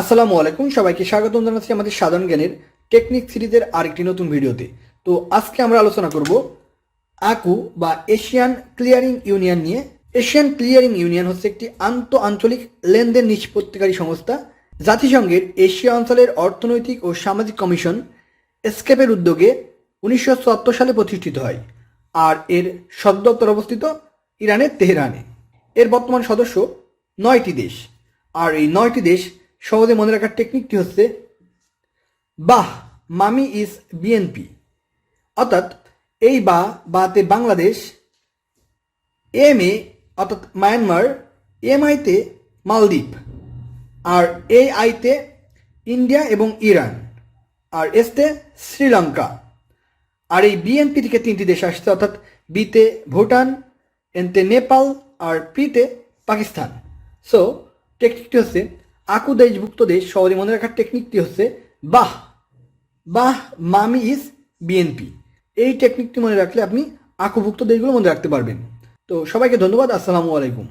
আসসালামু আলাইকুম, সবাইকে স্বাগতম জানাচ্ছি আমাদের সাধারণ জ্ঞানের টেকনিক সিরিজের আরেকটি নতুন ভিডিওতে। তো আজকে আমরা আলোচনা করব আকু বা এশিয়ান ক্লিয়ারিং ইউনিয়ন নিয়ে। এশিয়ান ক্লিয়ারিং ইউনিয়ন হচ্ছে একটি আন্ত আঞ্চলিক লেনদেন নিষ্পত্তিকারী সংস্থা, জাতিসংঘের এশিয়া অঞ্চলের অর্থনৈতিক ও সামাজিক কমিশন এসকেপের উদ্যোগে উনিশশো সালে প্রতিষ্ঠিত হয় আর এর সদর দপ্তর অবস্থিত ইরানের তেহরানে। এর বর্তমান সদস্য নয়টি দেশ, আর এই নয়টি দেশ সহজে মনে রাখার টেকনিকটি হচ্ছে, বাহ, মামি ইজ বিএনপি অর্থাৎ, এই বা বাতে বাংলাদেশ, এম এ, অর্থাৎ মায়ানমার, এম আইতে মালদ্বীপ, আর এ আইতে ইন্ডিয়া এবং ইরান, আর এসতে শ্রীলঙ্কা। আর এই বিএনপি থেকে তিনটি দেশ আসছে, অর্থাৎ বিতে ভুটান এনতে নেপাল, আর পিতে পাকিস্তান। সো টেকনিকটি হচ্ছে আকু দেশভুক্ত দেশ সহজে মনে রাখার টেকনিকটি হচ্ছে, বাহ বাহ, মামি ইজ বিএনপি। এই টেকনিকটি মনে রাখলে আপনি আকুভুক্ত দেশগুলো মনে রাখতে পারবেন। তো সবাইকে ধন্যবাদ, আসসালামু আলাইকুম।